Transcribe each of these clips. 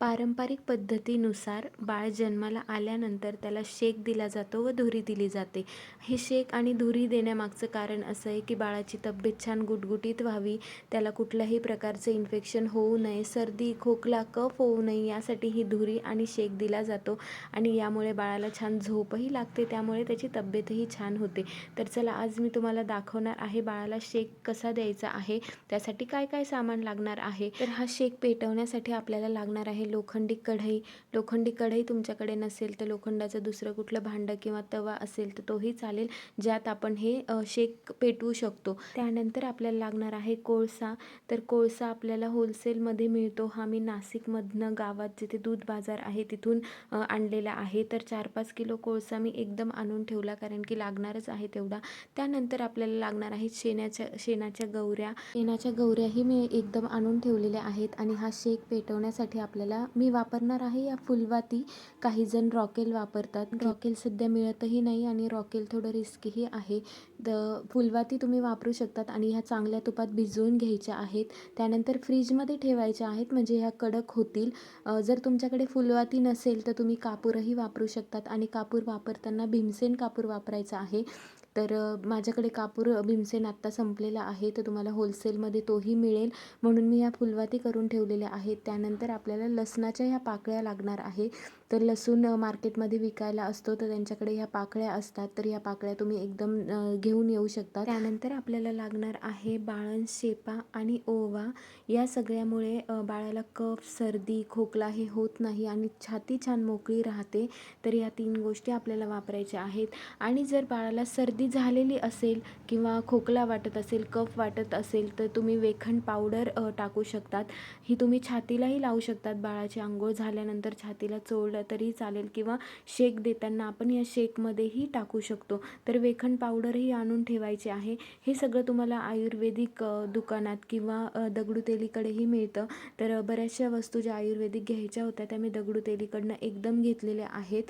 पारंपरिक पद्धतीनुसार बाळ जन्माला आल्यानंतर त्याला शेक दिला जातो व धुरी दिली जाते. हे शेक आणि धुरी देण्यामागचं कारण असं आहे की बाळाची तब्येत छान गुटगुटीत व्हावी त्याला कुठल्याही प्रकारचं इन्फेक्शन होऊ नये सर्दी खोकला कफ होऊ नये यासाठी ही धुरी आणि शेक दिला जातो आणि यामुळे बाळाला छान झोपही लागते त्यामुळे त्याची तब्येतही छान होते. तर चला आज मी तुम्हाला दाखवणार आहे बाळाला शेक कसा द्यायचा आहे त्यासाठी काय काय सामान लागणार आहे. तर हा शेक पेटवण्यासाठी आपल्याला लागणार आहे लोखंडी कढई लोखंडी कढई तुमच्याकडे नसेल तर लोखंडाचं दुसरं कुठलं भांडं किंवा तवा असेल तर तोही चालेल ज्यात आपण हे शेक पेटवू शकतो. त्यानंतर आपल्याला लागणार आहे कोळसा. तर कोळसा आपल्याला होलसेलमध्ये मिळतो. हा मी नाशिकमधनं गावात जिथे दूध बाजार आहे तिथून आणलेला आहे. तर चार पाच किलो कोळसा मी एकदम आणून ठेवला कारण की लागणारच आहे तेवढा. त्यानंतर आपल्याला लागणार आहे शेणाच्या शेणाच्या गौऱ्या शेणाच्या गौऱ्याही मी एकदम आणून ठेवलेल्या आहेत आणि हा शेक पेटवण्यासाठी आपल्याला मी वापरणार आहे या फुलवाती. काही जण रॉकेल वापरतात. रॉकेल सध्या मिळतही नाही आणि रॉकेल थोडं रिस्कीही आहे. द फुलवाती तुम्ही वापरू शकतात आणि ह्या चांगल्या तुपात भिजवून घ्यायच्या आहेत. त्यानंतर फ्रीजमध्ये ठेवायच्या आहेत. म्हणजे ह्या कडक होतील. जर तुमच्याकडे फुलवाती नसेल तर तुम्ही कापूरही वापरू शकतात. आणि कापूर वापरताना भीमसेन कापूर वापरायचा आहे. तर माझ्याकडे कापूर भीमसेन आत्ता संपलेला आहे तर तुम्हाला होलसेलमध्ये तोही मिळेल. म्हणून मी ह्या फुलवाती करून ठेवलेल्या आहेत. त्यानंतर आपल्याला लसणाच्या ह्या पाकळ्या लागणार आहे. तर लसूण मार्केटमध्ये विकायला असतो तर त्यांच्याकडे ह्या पाकळ्या असतात. तर ह्या पाकळ्या तुम्ही एकदम घेऊन येऊ शकता त्यानंतर आपल्याला लागणार आहे बाळण शेपा आणि ओवा. या सगळ्यामुळे बाळाला कफ सर्दी खोकला हे होत नाही आणि छाती छान मोकळी राहते. तर या तीन गोष्टी आपल्याला वापरायच्या आहेत. आणि जर बाळाला सर्दी झालेली असेल किंवा खोकला वाटत असेल कफ वाटत असेल तर तुम्ही वेखंड पावडर टाकू शकतात. ही तुम्ही छातीलाही लावू शकतात. बाळाची आंघोळ झाल्यानंतर छातीला चोळलं तरी चालेल किंवा शेक देताना आपण या शेकमध्येही टाकू शकतो. तर वेखण पावडरही आणून ठेवायचे आहे. हे सगळं तुम्हाला आयुर्वेदिक दुकानात किंवा दगडूतेलीकडेही मिळतं. तर बऱ्याचशा वस्तू ज्या आयुर्वेदिक घ्यायच्या होत्या त्या मी दगडूतेलीकडनं एकदम घेतलेल्या आहेत.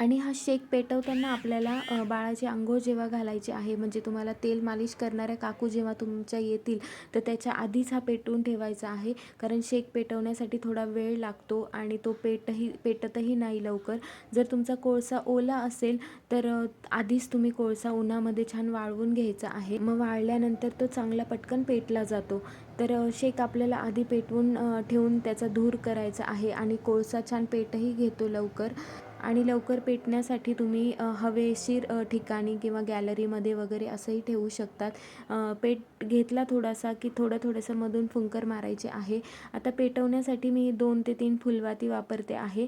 आणि हा शेक पेटवताना आपल्याला बाळाची आंघोळ जेव्हा घालायची आहे म्हणजे तुम्हाला तेल मालिश करणाऱ्या काकू जेव्हा तुमच्या येतील तर त्याच्या आधीच हा पेटवून ठेवायचा आहे. कारण शेक पेटवण्यासाठी थोडा वेळ लागतो आणि तो पेटही पेटतही नाही लवकर. जर तुमचा कोळसा ओला असेल तर आधीच तुम्ही कोळसा उन्हामध्ये छान वाळवून घ्यायचा आहे. मग वाळल्यानंतर तो चांगला पटकन पेटला जातो. तर शेक आपल्याला आधी पेटवून ठेवून त्याचा धूर करायचा आहे आणि कोळसा छान पेटही घेतो लवकर. आणि लवकर पेटण्यासाठी तुम्ही हवेशीर ठिकाणी किंवा गॅलरीमध्ये वगैरे असंही ठेवू शकतात. पेट घेतला थोडासा की थोडं थोडंसं मधून फुंकर मारायचे आहे. आता पेटवण्यासाठी मी दोन ते तीन फुलवाती वापरते आहे.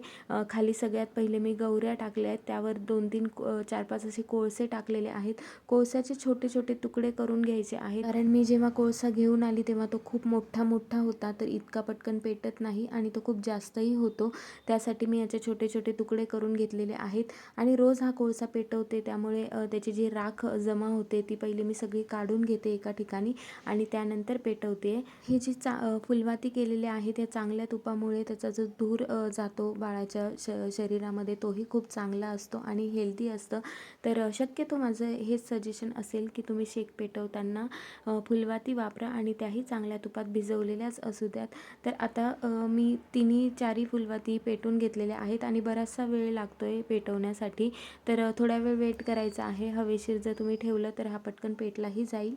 खाली सगळ्यात पहिले मी गौऱ्या टाकल्या आहेत. त्यावर दोन तीन चार पाच असे कोळसे टाकलेले आहेत. कोळसाचे छोटे छोटे तुकडे करून घ्यायचे आहेत. कारण मी जेव्हा कोळसा घेऊन आली तेव्हा तो खूप मोठा मोठा होता तर इतका पटकन पेटत नाही आणि तो खूप जास्तही होतो. त्यासाठी मी याचे छोटे छोटे तुकडे करून घेतलेले आहेत. आणि रोज हा कोळसा पेटवते त्यामुळे त्याची जी राख जमा होते ती पहिले मी सगळी काढून घेते एका ठिकाणी आणि त्यानंतर पेटवते. ही जी चा फुलवाती केलेली आहे त्या चांगल्या तुपामुळे त्याचा जो धूर जातो बाळाच्या श शरीरामध्ये तोही खूप चांगला असतो आणि हेल्दी असतं. तर शक्यतो माझं हेच सजेशन असेल की तुम्ही शेक पेटवताना फुलवाती वापरा आणि त्याही चांगल्या तुपात भिजवलेल्याच असू द्यात. तर आता मी तिन्ही चारी फुलवाती पेटून घेतलेल्या आहेत आणि बराचसा वेळ लागतो आहे पेटवण्यासाठी. तर थोड्या थोडा वेळ वेट करायचा आहे. हवेशीर जर तुम्ही ठेवलं तर हा पटकन पेटलाही जाईल.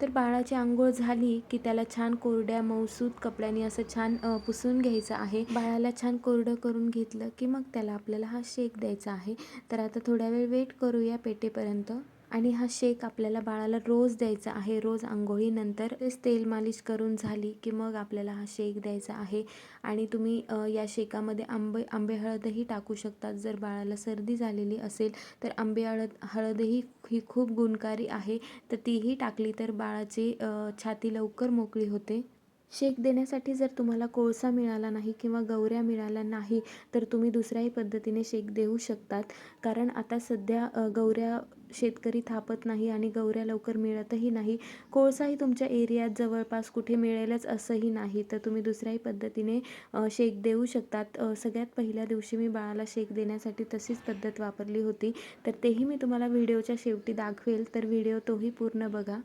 तर बाळाची आंघोळ झाली की त्याला छान कोरड्या मऊसूत कपड्याने असं छान पुसून घ्यायचं आहे. बाळाला छान कोरडं करून घेतलं की मग त्याला आपल्याला हा शेक द्यायचा आहे. तर आता थोड्या वेळ वेट करूया पेटेपर्यंत. आणि हा शेक आपल्याला बाळाला रोज द्यायचा आहे. रोज आंघोळीनंतर तेच तेल मालिश करून झाली की मग आपल्याला हा शेक द्यायचा आहे. आणि तुम्ही या शेकामध्ये आंबे आंबे हळदही टाकू शकतात. जर बाळाला सर्दी झालेली असेल तर आंबे हळद हळदही ही खूप गुणकारी आहे. तर तीही टाकली तर बाळाची छाती लवकर मोकळी होते. शेक देण्यासाठी जर तुम्हाला कोळसा मिळाला नाही किंवा गौऱ्या मिळाल्या नाही तर तुम्ही दुसऱ्याही पद्धतीने शेक देऊ शकतात. कारण आता सध्या गौऱ्या शेतकरी थापत नाही आणि गौऱ्या लवकर मिळतही नाही. कोळसाही तुमच्या एरियात जवळपास कुठे मिळेलच असंही नाही. तर तुम्ही दुसऱ्याही पद्धतीने शेक देऊ शकतात. सगळ्यात पहिल्या दिवशी मी बाळाला शेक देण्यासाठी तशीच पद्धत वापरली होती. तर तेही मी तुम्हाला व्हिडिओच्या शेवटी दाखवेल. तर व्हिडिओ तोही पूर्ण बघा.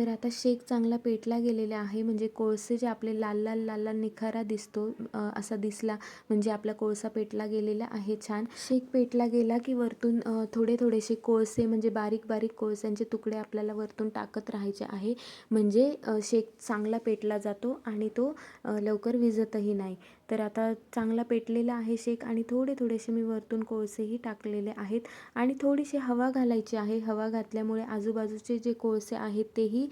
तर आता शेक चांगला पेटला गेलेला आहे. म्हणजे कोळसे जे आपले लाल लाल लाल लाल निखारा दिसतो असा दिसला. म्हणजे आपला कोळसा पेटला गेलेला आहे छान. शेक पेटला गेला की वरतून थोडे थोडेसे कोळसे म्हणजे बारीक बारीक कोळस्यांचे तुकडे आपल्याला वरतून टाकत राहायचे आहे. म्हणजे शेक चांगला पेटला जातो आणि तो लवकर विझतही नाही. तर आता चांगला पेटलेला आहे शेक आणि थोडे थोडेसे मी वरतून कोळसेही टाकलेले आहेत. आणि थोडीशी हवा घालायची आहे. हवा घातल्यामुळे आजूबाजूचे जे कोळसे आहेत तेही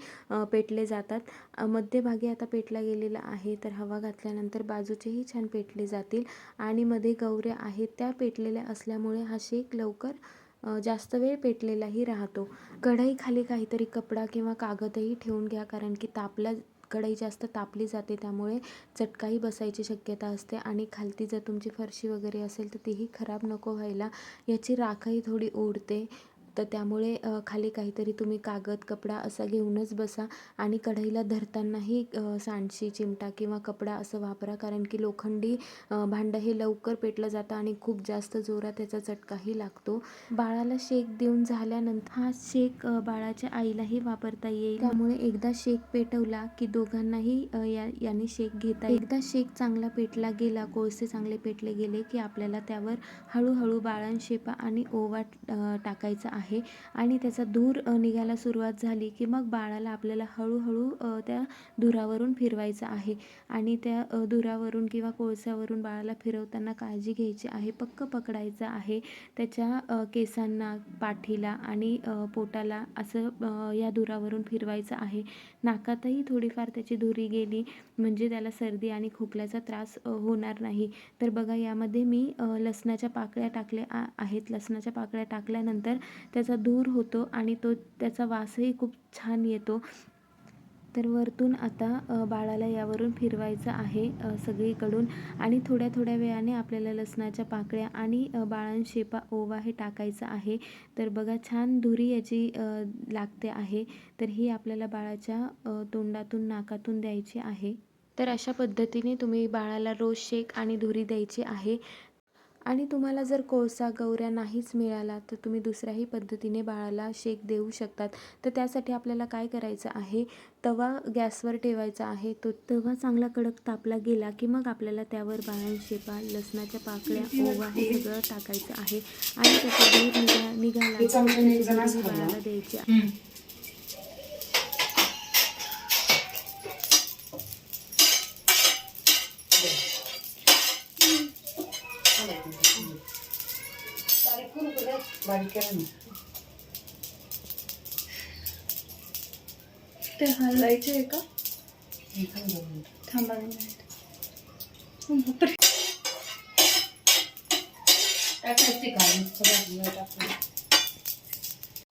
पेटले जातात. मध्यभागी आता पेटला गेलेला आहे तर हवा घातल्यानंतर बाजूचेही छान पेटले जातील आणि मध्ये गवऱ्या आहेत. त्या पेटलेल्या असल्यामुळे हा शेक लवकर जास्त वेळ पेटलेलाही राहतो. कढईखाली काहीतरी कपडा किंवा कागदही ठेवून घ्या कारण की तापला कढई जास्त तापली जाते त्यामुळे चटकाही बसायची शक्यता असते. आणि खालती जर तुमची फरशी वगैरे असेल तर तीही खराब नको व्हायला. याची राखही थोडी ओढते. तर त्यामुळे खाली काहीतरी तुम्ही कागद कपडा असा घेऊनच बसा आणि कढईला धरतानाही सांडशी चिमटा किंवा कपडा असं वापरा. कारण की लोखंडी भांडं हे लवकर पेटलं जातं आणि खूप जास्त जोरात त्याचा चटकाही लागतो. बाळाला शेक देऊन झाल्यानंतर हा शेक बाळाच्या आईलाही वापरता येईल. त्यामुळे एकदा शेक पेटवला की दोघांनाही या याने शेक घेता एकदा शेक चांगला पेटला गेला कोळसे चांगले पेटले गेले की आपल्याला त्यावर हळूहळू बाळांशेपा शेपा आणि ओवा टाकायचा आहे. आहे. आणि त्याचा धूर निघायला सुरुवात झाली की मग बाळाला आपल्याला हळूहळू त्या धुरावरून फिरवायचं आहे. आणि त्या धुरावरून किंवा कोळसावरून बाळाला फिरवताना काळजी घ्यायची आहे. पक्क पकडायचं आहे. त्याच्या केसांना पाठीला आणि पोटाला असं या धुरावरून फिरवायचं आहे. नाकातही थोडीफार त्याची धुरी गेली म्हणजे त्याला सर्दी आणि खोकल्याचा त्रास होणार नाही. तर बघा यामध्ये मी लसणाच्या पाकळ्या टाकल्या आहेत. लसणाच्या पाकळ्या टाकल्यानंतर त्याचा धूर होतो आणि तो त्याचा वासही खूप छान येतो. तर वरतून आता बाळाला यावरून फिरवायचं आहे सगळीकडून. आणि थोड्या थोड्या वेळाने आपल्याला लसणाच्या पाकळ्या आणि बाळांशेपा ओवा हे टाकायचं आहे. तर बघा छान धुरी याची लागते आहे. तर ही आपल्याला बाळाच्या तोंडातून नाकातून द्यायची आहे. तर अशा पद्धतीने तुम्ही बाळाला रोज शेक आणि धुरी द्यायची आहे. आणि तुम्हाला जर कोळसा गौऱ्या नाहीच मिळाला तर तुम्ही दुसऱ्याही पद्धतीने बाळाला शेक देऊ शकतात. तर त्यासाठी आपल्याला काय करायचं आहे? तवा गॅसवर ठेवायचा आहे. तो तवा चांगला कडक तापला गेला की मग आपल्याला त्यावर बाळण शेपा लसणाच्या पाकळ्या ओवा हे सगळं टाकायचं आहे. आणि त्याचा दूध निघा निघाला बाळाला द्यायची ना ते हलवायचे आहे का थांब. बापरे. टाकायचं.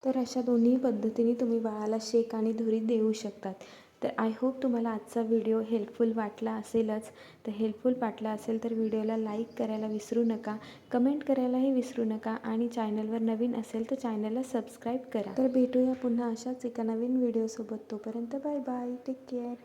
तर अशा दोन्ही पद्धतीने तुम्ही बाळाला शेक आणि धुरी देऊ शकतात तर आय होप तुम्हाला आजचा व्हिडिओ हेल्पफुल वाटला असेलच. तर हेल्पफुल वाटला असेल तर व्हिडिओला लाईक करायला विसरू नका. कमेंट करायलाही विसरू नका आणि चॅनलवर नवीन असेल तर चॅनलला सबस्क्राईब करा. तर भेटूया पुन्हा अशाच एका नवीन व्हिडिओसोबत तोपर्यंत बाय बाय टेक केअर